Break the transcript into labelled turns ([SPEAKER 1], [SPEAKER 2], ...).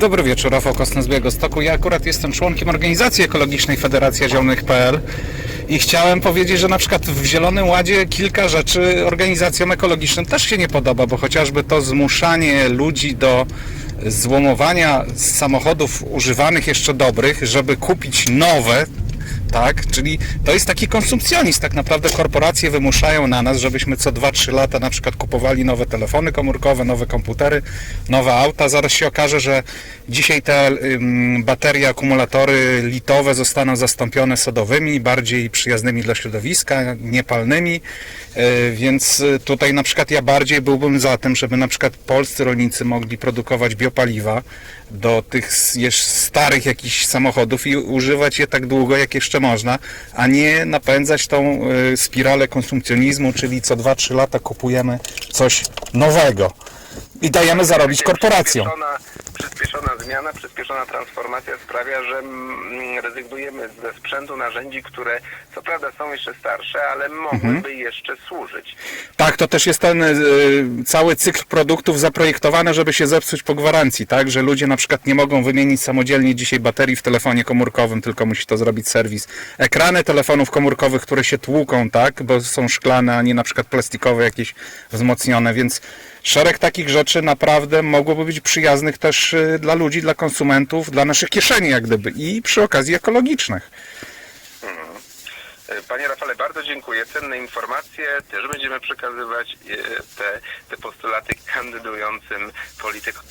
[SPEAKER 1] Dobry wieczór, Rafał Kosny z Białegostoku. Ja akurat jestem członkiem organizacji ekologicznej Federacja Zielonych.pl i chciałem powiedzieć, że na przykład w Zielonym Ładzie kilka rzeczy organizacjom ekologicznym też się nie podoba, bo chociażby to zmuszanie ludzi do złomowania samochodów używanych jeszcze dobrych, żeby kupić nowe, tak? Czyli to jest taki konsumpcjonizm. Tak naprawdę korporacje wymuszają na nas, żebyśmy co 2-3 lata na przykład kupowali nowe telefony komórkowe, nowe komputery, nowe auta. Zaraz się okaże, że dzisiaj te baterie, akumulatory litowe zostaną zastąpione sodowymi, bardziej przyjaznymi dla środowiska, niepalnymi. Yy, Więc y, tutaj na przykład ja bardziej byłbym za tym, żeby na przykład polscy rolnicy mogli produkować biopaliwa do tych starych jakichś samochodów i używać je tak długo, jak jeszcze można, a nie napędzać tą y, spiralę konsumpcjonizmu, czyli co 2-3 lata kupujemy coś nowego i dajemy zarobić korporacjom.
[SPEAKER 2] Przyspieszona, zmiana, przyspieszona transformacja sprawia, że mm, rezygnujemy ze sprzętu, narzędzi, które co prawda są jeszcze starsze, ale mogłyby
[SPEAKER 1] Mhm.
[SPEAKER 2] jeszcze służyć.
[SPEAKER 1] Tak, to też jest ten y, cały cykl produktów zaprojektowany, żeby się zepsuć po gwarancji, tak? Że ludzie na przykład nie mogą wymienić samodzielnie dzisiaj baterii w telefonie komórkowym, tylko musi to zrobić serwis. Ekrany telefonów komórkowych, które się tłuką, tak? Bo są szklane, a nie na przykład plastikowe jakieś wzmocnione, więc szereg takich rzeczy naprawdę mogłoby być przyjaznych też y, dla ludzi, dla konsumentów, dla naszych kieszeni jak gdyby i przy okazji ekologicznych.
[SPEAKER 2] E, Panie Rafale, bardzo dziękuję. Cenne informacje. Też będziemy przekazywać e, te, te postulaty kandydującym politykom.